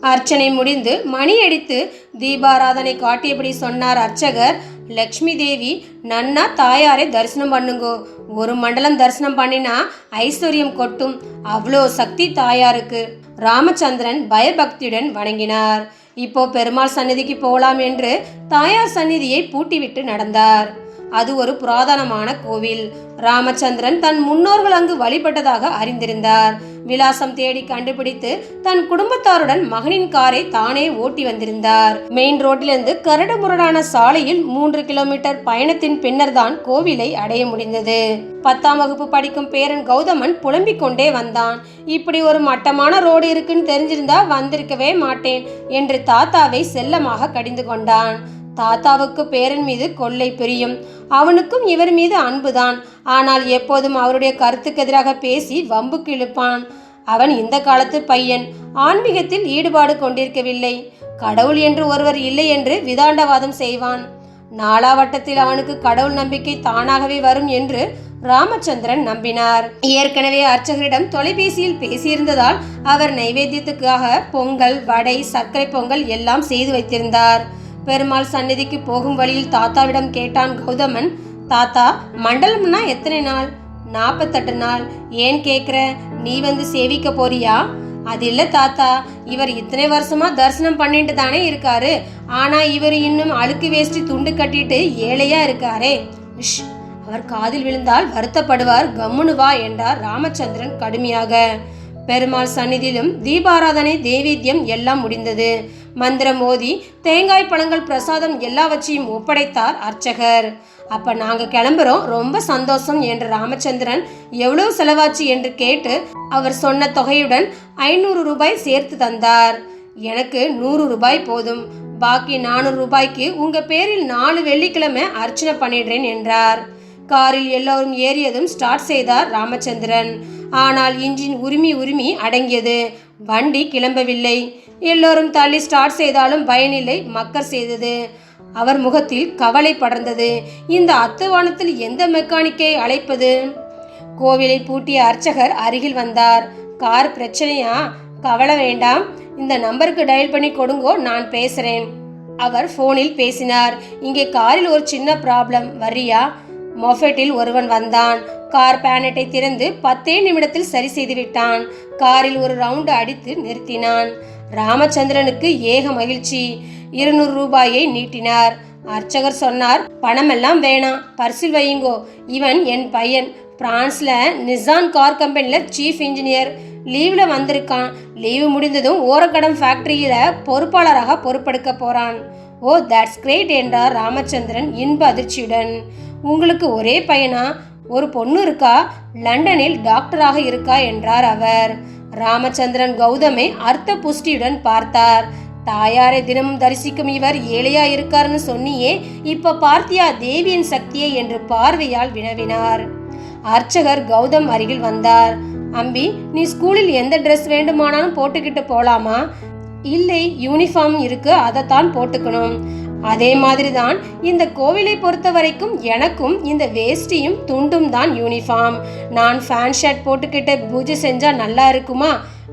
அர்ச்சனை முடிந்து மணி அடித்து தீபாராதனை காட்டியபடி சொன்னார் அர்ச்சகர் லக்ஷ்மி தேவி நன்னா தாயாரை தரிசனம் பண்ணுங்கோ. ஒரு மண்டலம் தரிசனம் பண்ணினா ஐஸ்வர்யம் கொட்டும். அவ்வளோ சக்தி தாயாருக்கு. ராமச்சந்திரன் பயபக்தியுடன் வணங்கினார். இப்போ பெருமாள் சந்நிதிக்கு போகலாம் என்று தாயார் சந்நிதியை பூட்டிவிட்டு நடந்தார். அது ஒரு புராதனமான கோவில். ராமச்சந்திரன் தன் முன்னோர்கள் அங்கு வழிபட்டதாக அறிந்திருந்தார். விலாசம் தேடி கண்டுபிடித்து தன் குடும்பத்தாருடன் மகனின் காரை தானே ஓட்டி வந்திருந்தார். மெயின் ரோட்டிலிருந்து கரடுமுரடான சாலையில் மூன்று கிலோமீட்டர் பயணத்தின் பின்னர் தான் கோவிலை அடைய முடிந்தது. பத்தாம் வகுப்பு படிக்கும் பேரன் கௌதமன் புலம்பிக் கொண்டே வந்தான். இப்படி ஒரு மட்டமான ரோடு இருக்குன்னு தெரிஞ்சிருந்தா வந்திருக்கவே மாட்டேன் என்று தாத்தாவை செல்லமாக கடிந்து கொண்டான். தாத்தாவுக்கு பேரன் மீது கொள்ளை பிரியும். அவனுக்கும் இவர் மீது அன்புதான். ஆனால் எப்போதும் அவருடைய கருத்துக்கு எதிராக பேசி வம்புக்கு இழுப்பான். அவன் இந்த காலத்து பையன். ஆன்மீகத்தில் ஈடுபாடு கொண்டிருக்கவில்லை. கடவுள் என்று ஒருவர் இல்லை என்று விதாண்டவாதம் செய்வான். நாலாவட்டத்தில் அவனுக்கு கடவுள் நம்பிக்கை தானாகவே வரும் என்று ராமச்சந்திரன் நம்பினார். ஏற்கனவே அர்ச்சகரிடம் தொலைபேசியில் பேசியிருந்ததால் அவர் நைவேத்தியத்துக்காக பொங்கல் வடை சர்க்கரை பொங்கல் எல்லாம் செய்து வைத்திருந்தார். பெருமாள் சந்நிதிக்கு போகும் வழியில் தாத்தாவிடம் கேட்டான் கௌதமன் தாத்தா மண்டலம்னா எத்தனை நாள்? நாற்பத்தெட்டு நாள். ஏன் கேக்குற? நீ வந்து சேவிக்க போறியா? அது இல்ல தாத்தா. இவர் இத்தனை வருஷமா தரிசனம் பண்ணிட்டு தானே இருக்காரு. ஆனா இவர் இன்னும் அழுக்கு வேஷ்டி துண்டு கட்டிட்டு ஏழையா இருக்காரே. இஷ், அவர் காதில் விழுந்தால் வருத்தப்படுவார். கம்முனு வா என்றார் ராமச்சந்திரன் கடுமையாக. பெருமாள் சந்நிதியிலும் தீபாராதனை தேவேத்தியம் எல்லாம் முடிந்தது. மந்திரம் மோதி தேங்காய் பழங்கள் பிரசாதம் எல்லாவற்றையும் ஒப்படைத்தார் அர்ச்சகர். அப்ப நாங்க கிளம்புறோம். ரொம்ப சந்தோஷம் என்று ராமச்சந்திரன் எவ்வளவு செலவாச்சு என்று கேட்டு அவர் சொன்ன தொகையுடன் ஐநூறு ரூபாய் சேர்த்து தந்தார். எனக்கு நூறு ரூபாய் போதும். பாக்கி நானூறு ரூபாய்க்கு உங்க பேரில் நாலு வெள்ளிக்கிழமை அர்ச்சனை பண்ணிடுறேன் என்றார். காரில் எல்லோரும் ஏறியதும் ஸ்டார்ட் செய்தார் ராமச்சந்திரன். ஆனால் இன்ஜின் உரிமை உரிமை அடங்கியது. வண்டி கிளம்பவில்லை. எல்லோரும் தள்ளி ஸ்டார்ட் செய்தாலும் பயனில்லை. மக்கர் செய்தது. அவர் முகத்தில் கவலை படர்ந்தது. இந்த அத்துவானத்தில் எந்த மெக்கானிக்கை அழைப்பது? கோவிலை பூட்டிய அர்ச்சகர் அருகில் வந்தார். கார் பிரச்சனையா? கவலை வேண்டாம். இந்த நம்பருக்கு டயல் பண்ணி கொடுங்கோ நான் பேசுறேன். அவர் போனில் பேசினார். இங்கே காரில் ஒரு சின்ன ப்ராப்ளம் வரியா மொஃபெட்டில் ஒருவன் வந்தான். கார் பேனட்டை திறந்து பத்தே நிமிடத்தில் சரி செய்துவிட்டான். காரில் ஒரு ரவுண்டு அடித்து நிறுத்தினான். ராமச்சந்திரனுக்கு ஏக மகிழ்ச்சி. இருநூறு ரூபாயை நீட்டினார். அர்ச்சகர் சொன்னார் பணமெல்லாம் வேணாம். பர்சில் வையுங்கோ. இவன் என் பையன். பிரான்ஸில் நிசான் கார் கம்பெனியில் சீஃப் இன்ஜினியர் லீவில் வந்திருக்கான். லீவு முடிந்ததும் ஓரக்கடம் ஃபேக்ட்ரியில் பொறுப்பாளராக பொறுப்பெடுக்க போகிறான் ஓ தட்ஸ் கிரேட் என்றார் ராமச்சந்திரன் இன்ப அதிர்ச்சியுடன். உங்களுக்கு ஒரே பையனா? ஒரு பொண்ணு இருக்கா? லண்டனில் டாக்டராக இருக்கா என்றார் அவர். ராமச்சந்திரன் கௌதமை அர்த்த புஷ்டியுடன் பார்த்தார். தாயாரை தினமும் தரிசிக்கும் இவர் ஏழையா இருக்காருன்னு சொன்னியே இப்ப பார்த்தியா தேவியின் சக்தியை என்று பார்வையால் வினவினார். அர்ச்சகர் கௌதம் அருகில் வந்தார். அம்பி நீ ஸ்கூலில் எந்த ட்ரெஸ் வேண்டுமானாலும் போட்டுக்கிட்டு போலாமா? இல்லை யூனிஃபார்ம் இருக்கு அதைத்தான் போட்டுக்கணும். அதே மாதிரி தான் இந்த கோவிலை பொறுத்த வரைக்கும் எனக்கும் இந்த வேஷ்டியும் துண்டும் தான் யூனிஃபார்ம் நான் ஃபேன் ஷர்ட் போட்டுக்கிட்டு பூஜை செஞ்சா நல்லா இருக்குமா?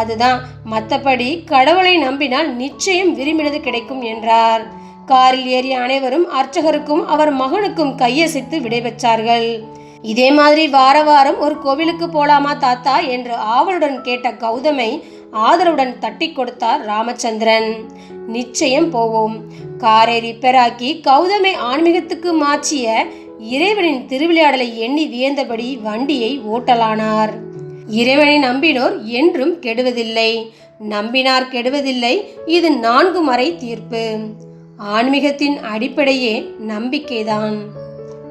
அதுதான். மற்றபடி கடவுளை நம்பினால் நிச்சயம் விரும்பினது கிடைக்கும் என்றார். காரில் ஏறிய அனைவரும் அர்ச்சகருக்கும் அவர் மகனுக்கும் கையசைத்து விடைபெற்றார்கள். இதே மாதிரி வார வாரம் ஒரு கோவிலுக்கு போலாமா தாத்தா என்று ஆவலுடன் கேட்ட கௌதமை ஆதரவுடன் தட்டி கொடுத்தார் ராமச்சந்திரன். நிச்சயம் போவோம். காரை ரிப்பேர் ஆக்கி கௌதமை ஆன்மீகத்துக்கு மாற்றிய இறைவனின் திருவிளையாடலை எண்ணி வியந்தபடி வண்டியை ஓட்டலானார். இறைவனை நம்பினோர் என்றும் கெடுவதில்லை. நம்பினார் கெடுவதில்லை. இது நான்கு மறை தீர்ப்பு. ஆன்மீகத்தின் அடிப்படையே நம்பிக்கைதான்.